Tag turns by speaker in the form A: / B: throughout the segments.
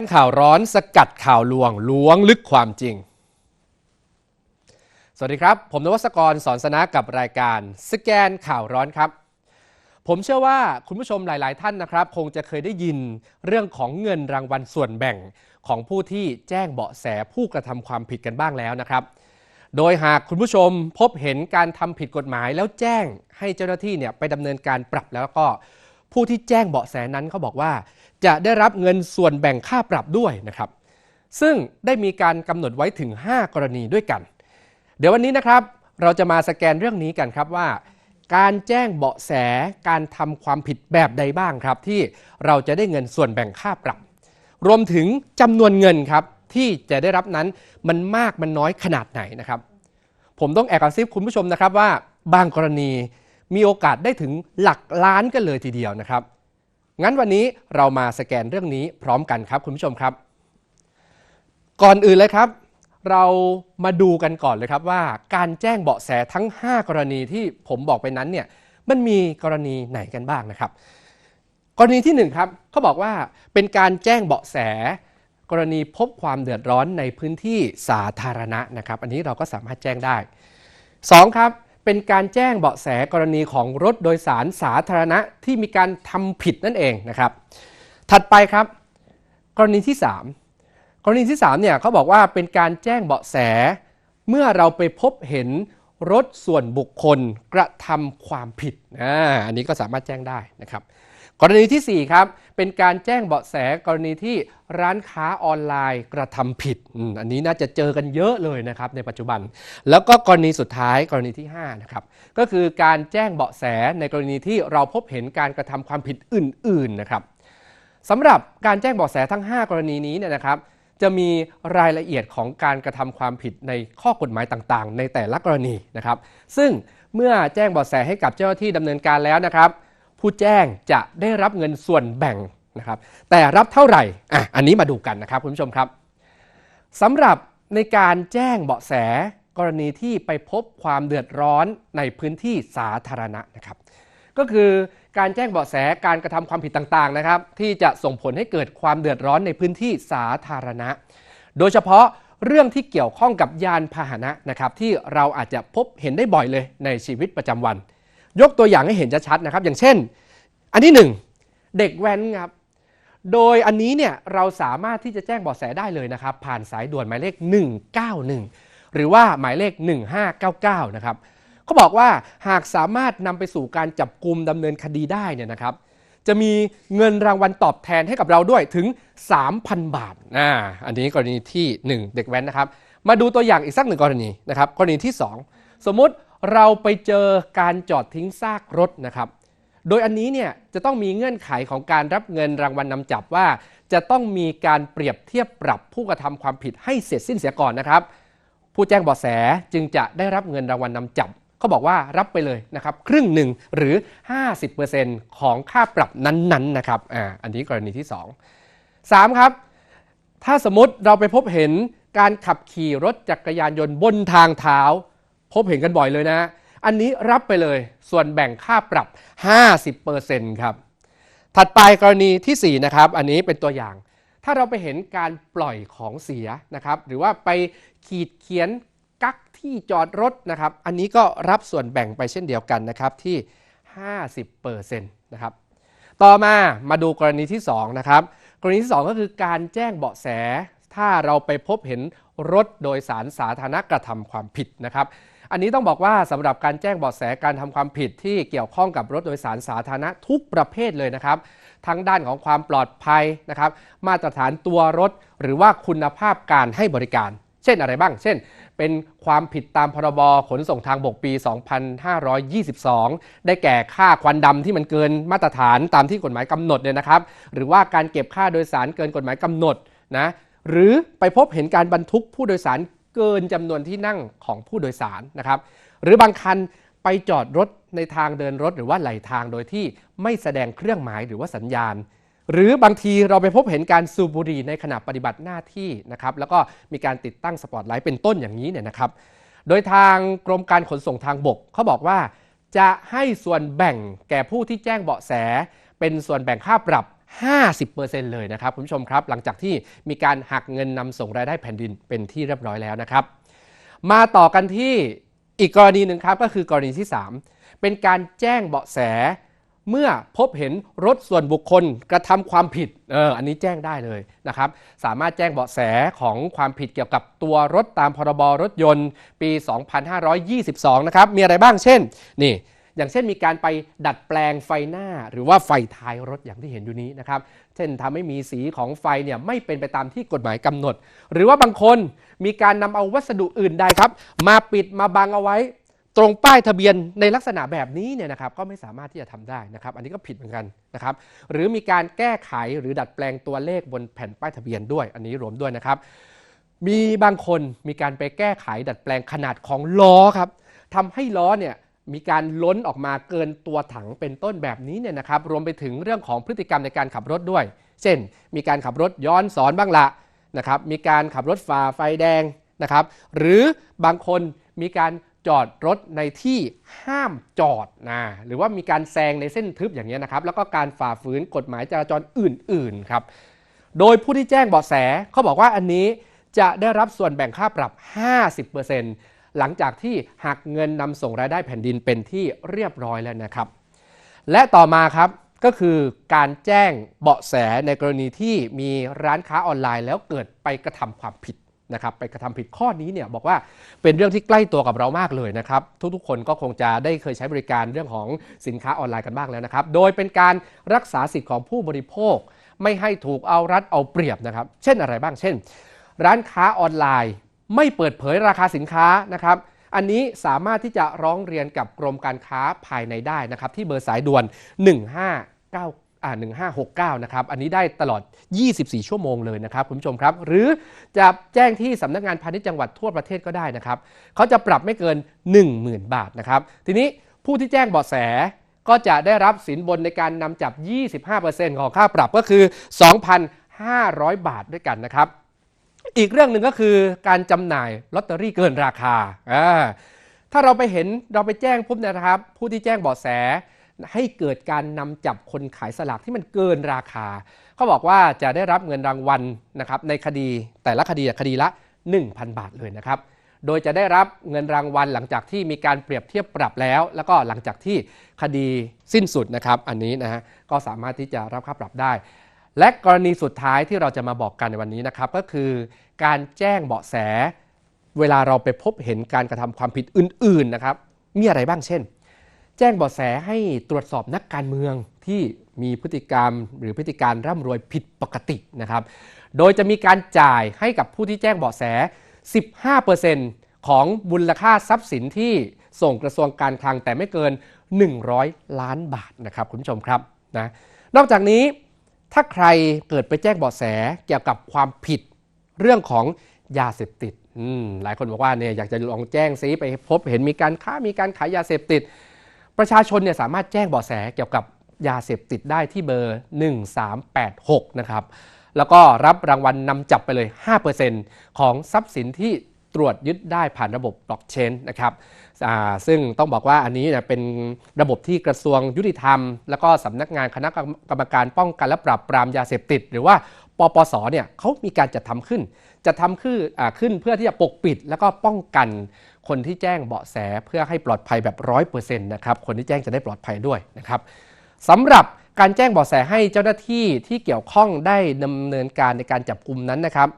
A: นข่าวร้อนสกัดข่าวลวงล้วงลึกความจริง สวัสดีครับ ผมนวัสกรสอนสนะกับรายการสแกนข่าวร้อนครับ ผมเชื่อว่าคุณผู้ชมหลาย ๆ ท่านนะครับ คงจะเคยได้ยินเรื่องของเงินรางวัลส่วนแบ่งของผู้ที่แจ้งเบาะแสผู้กระทำความผิดกันบ้างแล้วนะครับ โดยหากคุณผู้ชมพบเห็นการทำผิดกฎหมายแล้วแจ้งให้เจ้าหน้าที่เนี่ยไปดำเนินการปรับแล้วก็ ผู้ที่แจ้งเบาะแสนั้นเขาบอกว่า จะได้รับเงินส่วนแบ่งค่าปรับด้วยนะครับ ซึ่งได้มีการกำหนดไว้ถึง 5 กรณีด้วยกัน เดี๋ยววันนี้นะครับเราจะมาสแกนเรื่องนี้กันครับว่า การแจ้งเบาะแสการทำความผิดแบบใดบ้างครับ ที่เราจะได้เงินส่วนแบ่งค่าปรับ รวมถึงจำนวนเงินครับที่จะได้รับนั้นมันมากมันน้อยขนาดไหนนะครับ ผมต้องแอบกระซิบคุณผู้ชมนะครับว่าบางกรณี มีโอกาสได้ถึงหลักล้านกันเลยทีเดียวนะครับ งั้นวันนี้เรามาสแกนเรื่องนี้พร้อมกันครับคุณผู้ชมครับ ก่อนอื่นเลยครับ เรามาดูกันก่อนเลยครับว่าการแจ้งเบาะแสทั้ง 5 กรณีที่ผมบอกไปนั้นเนี่ยมันมีกรณีไหนกันบ้างนะครับ กรณีที่ 1 ครับเขาบอกว่าเป็นการแจ้งเบาะแสกรณีพบความเดือดร้อนในพื้นที่สาธารณะนะครับ อันนี้เราก็สามารถแจ้งได้ 2 ครับ เป็นการแจ้งเบาะแสกรณีของรถโดยสารสาธารณะที่มีการทำผิดนั่นเองนะครับ ถัดไปครับ กรณีที่ 3 กรณีที่3เนี่ยเขาบอกว่าเป็นการแจ้งเบาะแส เมื่อเราไปพบเห็นรถส่วนบุคคลกระทำความผิดออันนี้ก็สามารถแจ้งได้นะครับ กรณีทีสี่ 4 ครับ เป็นการแจ้งเบาะแสกรณีที่ร้านค้าออนไลน์กระทำผิด อันนี้น่าจะเจอกันเยอะเลยนะครับในปัจจุบัน แล้วก็กรณีสุดท้ายกรณีที่5นะครับก็คือการแจ้งเบาะแสในกรณีที่เราพบเห็นการกระทำความผิดอื่น ๆนะครับสำหรับการแจ้งเบาะแสทั้ง 5 กรณีนี้เนี่ยนะครับจะมีรายละเอียดของการกระทำความผิดในข้อกฎหมายต่างๆ ในแต่ละกรณีนะครับ ซึ่งเมื่อแจ้งเบาะแสให้กับเจ้าหน้าที่ดำเนินการแล้วนะครับ ผู้แจ้งจะได้รับเงินส่วนแบ่งนะครับ แต่รับเท่าไหร่อะอันนี้มาดูกันนะครับคุณผู้ชมครับสำหรับในการแจ้งเบาะแสกรณีที่ไปพบความเดือดร้อนในพื้นที่สาธารณะนะครับ ก็คือการแจ้งเบาะแสการกระทำความผิดต่างๆนะครับ ที่จะส่งผลให้เกิดความเดือดร้อนในพื้นที่สาธารณะ โดยเฉพาะเรื่องที่เกี่ยวข้องกับยานพาหนะนะครับ ที่เราอาจจะพบเห็นได้บ่อยเลยในชีวิตประจำวัน ยกตัวอย่างให้เห็นชัดๆนะครับ อย่างเช่น อันที่หนึ่งเด็กแว้นครับ โดยอันนี้เนี่ยเราสามารถที่จะแจ้งเบาะแสได้เลยนะครับ ผ่านสายด่วนหมายเลข 191 หรือว่าหมายเลข 1599 นะครับเขาบอกว่าหากสามารถนำไปสู่การจับกลุ่มดำเนินคดีได้เนี่ยนะครับ จะมีเงินรางวัลตอบแทนให้กับเราด้วยถึง 3,000 บาทอ่าอันนี้กรณีที่ 1 เด็กแว้นนะครับ มาดูตัวอย่างอีกสักหนึ่งกรณีนะครับ กรณีที่ 2 สมมุติ เราไปเจอการจอดทิ้งซากรถนะครับ โดยอันนี้เนี่ยจะต้องมีเงื่อนไขของการรับเงินรางวัลนำจับว่า จะต้องมีการเปรียบเทียบปรับผู้กระทำความผิดให้เสร็จสิ้นเสียก่อนนะครับ ผู้แจ้งเบาะแสจึงจะได้รับเงินรางวัลนำจับเขาบอกว่ารับไปเลยนะครับ ครึ่งหนึ่งหรือ 50%ของค่าปรับนั้นๆนะครับอ่าอันนี้กรณีที่ 2 3 ครับ ถ้าสมมติเราไปพบเห็นการขับขี่รถจักรยานยนต์บนทางเท้า พบเห็นกันบ่อยเลยนะ อันนี้รับไปเลยส่วนแบ่งค่าปรับ 50%ครับ ถัดไปกรณีที่ 4 นะครับ อันนี้เป็นตัวอย่าง ถ้าเราไปเห็นการปล่อยของเสียนะครับ หรือว่าไปขีดเขียนกักที่จอดรถนะครับ อันนี้ก็รับส่วนแบ่งไปเช่นเดียวกันนะครับที่ 50%นะครับ ต่อมามาดูกรณีที่ 2 นะครับ กรณีที่ 2 ก็คือการแจ้งเบาะแส ถ้าเราไปพบเห็นรถโดยสารสาธารณะกระทำความผิดนะครับ อันนี้ต้องบอกว่าสำหรับการแจ้งเบาะแสการทำความผิดที่เกี่ยวข้องกับรถโดยสารสาธารณะทุกประเภทเลยนะครับ ทั้งด้านของความปลอดภัยนะครับ มาตรฐานตัวรถ หรือว่าคุณภาพการให้บริการ เช่นอะไรบ้าง เช่น เป็นความผิดตามพรบขนส่งทางบกปี 2522 ได้แก่ค่าควันดำที่มันเกินมาตรฐานตามที่กฎหมายกำหนดเนี่ยนะครับ หรือว่าการเก็บค่าโดยสารเกินกฎหมายกำหนดนะหรือไปพบเห็นการบรรทุกผู้โดยสาร เกินจำนวนที่นั่งของผู้โดยสารนะครับ หรือบางคันไปจอดรถในทางเดินรถหรือว่าไหลทางโดยที่ไม่แสดงเครื่องหมายหรือว่าสัญญาณ หรือบางทีเราไปพบเห็นการสูบบุหรี่ในขณะปฏิบัติหน้าที่นะครับ แล้วก็มีการติดตั้งสปอตไลท์เป็นต้นอย่างนี้เนี่ยนะครับ โดยทางกรมการขนส่งทางบกเขาบอกว่า จะให้ส่วนแบ่งแก่ผู้ที่แจ้งเบาะแส เป็นส่วนแบ่งค่าปรับ 50%เลยนะครับคุณผู้ชมครับ หลังจากที่มีการหักเงินนำส่งรายได้แผ่นดินเป็นที่เรียบร้อยแล้วนะครับ มาต่อกันที่อีกกรณีหนึ่งครับก็คือกรณีที่ 3 เป็นการแจ้งเบาะแสเมื่อพบเห็นรถส่วนบุคคลกระทำความผิดเอออันนี้แจ้งได้เลยนะครับ สามารถแจ้งเบาะแสของความผิดเกี่ยวกับตัวรถตามพรบรถยนต์ปี 2522 นะครับ มีอะไรบ้างเช่น นี่ อย่างเช่นมีการไปดัดแปลงไฟหน้า หรือว่าไฟท้ายรถอย่างที่เห็นอยู่นี้นะครับเช่นทำให้มีสีของไฟเนี่ยไม่เป็นไปตามที่กฎหมายกำหนด หรือว่าบางคนมีการนำเอาวัสดุอื่นใดครับ มาปิดมาบังเอาไว้ ตรงป้ายทะเบียนในลักษณะแบบนี้เนี่ยนะครับก็ไม่สามารถที่จะทำได้นะครับ อันนี้ก็ผิดเหมือนกันนะครับหรือมีการแก้ไขหรือดัดแปลงตัวเลขบนแผ่นป้ายทะเบียนด้วย อันนี้รวมด้วยนะครับมีบางคนมีการไปแก้ไขดัดแปลงขนาดของล้อครับทำให้ล้อเนี่ย มีการล้นออกมาเกินตัวถังเป็นต้นแบบนี้เนี่ยนะครับรวมไปถึงเรื่องของพฤติกรรมในการขับรถด้วย เช่น มีการขับรถย้อนสอนบ้างละนะครับมีการขับรถฝ่าไฟแดงนะครับหรือบางคนมีการจอดรถในที่ห้ามจอดนะหรือว่ามีการแซงในเส้นทึบอย่างนี้ยนะครับแล้วก็การฝ่าฝืนกฎหมายจราจรอื่นๆครับโดยผู้ที่แจ้งเบาะแสเขาบอกว่าอันนี้จะได้รับส่วนแบ่งค่าปรับ 50% หลังจากที่หักเงินนำส่งรายได้แผ่นดินเป็นที่เรียบร้อยแล้วนะครับ และต่อมาครับก็คือการแจ้งเบาะแสในกรณีที่มีร้านค้าออนไลน์ แล้วเกิดไปกระทำความผิดนะครับไปกระทำผิดข้อนี้เนี่ยบอกว่าเป็นเรื่องที่ใกล้ตัวกับเรามากเลยนะครับ ทุกๆ คนก็คงจะได้เคยใช้บริการเรื่องของสินค้าออนไลน์กันบ้างแล้วนะครับ โดยเป็นการรักษาสิทธิ์ของผู้บริโภค ไม่ให้ถูกเอารัดเอาเปรียบนะครับ เช่นอะไรบ้างเช่น ร้านค้าออนไลน์ ไม่เปิดเผยราคาสินค้านะครับ อันนี้สามารถที่จะร้องเรียนกับกรมการค้าภายในได้นะครับ ที่เบอร์สายด่วน 159อ่า1569 นะครับ อันนี้ได้ตลอด 24 ชั่วโมงเลยนะครับ คุณผู้ชมครับ หรือจะแจ้งที่สำนักงานพาณิชย์จังหวัดทั่วประเทศก็ได้นะครับ เขาจะปรับไม่เกิน 10,000 บาทนะครับ ทีนี้ผู้ที่แจ้งเบาะแสก็จะได้รับสินบนในการนำจับ 25%ของค่าปรับก็คือ 2,500 บาทด้วยกันนะครับ อีกเรื่องหนึ่งก็คือการจำหน่ายลอตเตอรี่เกินราคาอ่าถ้าเราไปเห็นเราไปแจ้งปุ๊บนะครับ ผู้ที่แจ้งเบาะแส ให้เกิดการนำจับคนขายสลากที่มันเกินราคา เขาบอกว่าจะได้รับเงินรางวัลนะครับในคดีแต่ละคดีคดีละ 1,000 บาทเลยนะครับ โดยจะได้รับเงินรางวัลหลังจากที่มีการเปรียบเทียบปรับแล้ว แล้วก็หลังจากที่คดีสิ้นสุดนะครับ อันนี้นะฮะก็สามารถที่จะรับค่าปรับได้ และกรณีสุดท้ายที่เราจะมาบอกกันในวันนี้นะครับก็คือ การแจ้งเบาะแส เวลาเราไปพบเห็นการกระทำความผิดอื่นๆนะครับ มีอะไรบ้างเช่น แจ้งเบาะแสให้ตรวจสอบนักการเมืองที่มีพฤติกรรมหรือพฤติการร่ำรวยผิดปกตินะครับ โดยจะมีการจ่ายให้กับผู้ที่แจ้งเบาะแส 15%ของมูลค่าทรัพย์สินที่ส่งกระทรวงการคลังแต่ไม่เกิน 100 ล้านบาทนะครับคุณผู้ชมครับนะนอกจากนี้ถ้าใครเกิดไปแจ้งเบาะแสเกี่ยวกับความผิด เรื่องของยาเสพติดหลายคนบอกว่าเนี่ยอยากจะลองแจ้งซิไปพบเห็นมีการค้ามีการขายยาเสพติด ประชาชนเนี่ยสามารถแจ้งเบาะแสเกี่ยวกับยาเสพติดได้ที่เบอร์ 1386 นะครับ แล้วก็รับรางวัลนนำจับไปเลย 5%ของทรัพย์สินที่ตรวจยึดได้ผ่านระบบบล็อกเชนนะครับซึ่งต้องบอกว่าอันนี้เนี่ยเป็นระบบที่กระทรวงยุติธรรม แล้วก็สำนักงานคณะกรรมการป้องกันและปราบปรามยาเสพติด หรือว่า ปปสเนี่ยเขามีการจัดทำขึ้นจะทำขึ้นขึ้นเพื่อที่จะปกปิด แล้วก็ป้องกันคนที่แจ้งเบาะแสเพื่อให้ปลอดภัยแบบร้อยเปอร์เซ็นต์นะครับคนที่แจ้งจะได้ปลอดภัยด้วยนะครับสำหรับการแจ้งเบาะแสให้เจ้าหน้าที่ที่เกี่ยวข้องได้ดำเนินการในการจับกลุ่มนั้นนะครับ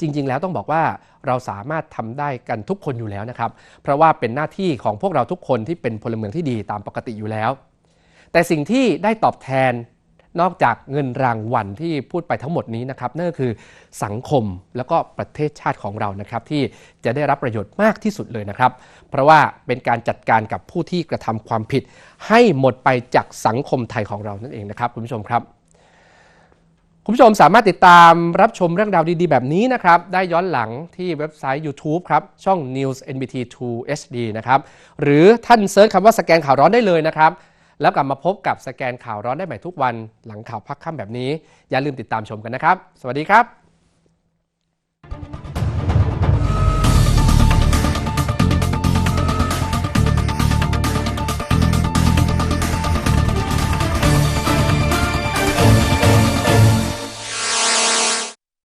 A: จริงๆแล้วต้องบอกว่าเราสามารถทำได้กันทุกคนอยู่แล้วนะครับ เพราะว่าเป็นหน้าที่ของพวกเราทุกคนที่เป็นพลเมืองที่ดีตามปกติอยู่แล้ว แต่สิ่งที่ได้ตอบแทน นอกจากเงินรางวัลที่พูดไปทั้งหมดนี้นะครับนั่นก็คือสังคมแล้วก็ประเทศชาติของเรานะครับ ที่จะได้รับประโยชน์มากที่สุดเลยนะครับ เพราะว่าเป็นการจัดการกับผู้ที่กระทำความผิด ให้หมดไปจากสังคมไทยของเรานั่นเองนะครับคุณผู้ชมครับคุณผู้ชมสามารถติดตามรับชมเรื่องราวดีๆ แบบนี้นะครับ ได้ย้อนหลังที่เว็บไซต์ YouTube ครับ ช่อง News NBT 2 HD นะครับ หรือท่านเซิร์ชคำว่าสแกนข่าวร้อนได้เลยนะครับ แล้วกลับมาพบกับสแกนข่าวร้อนได้ใหม่ทุกวันหลังข่าวพักค่ำแบบนี้ อย่าลืมติดตามชมกันนะครับ สวัสดีครับ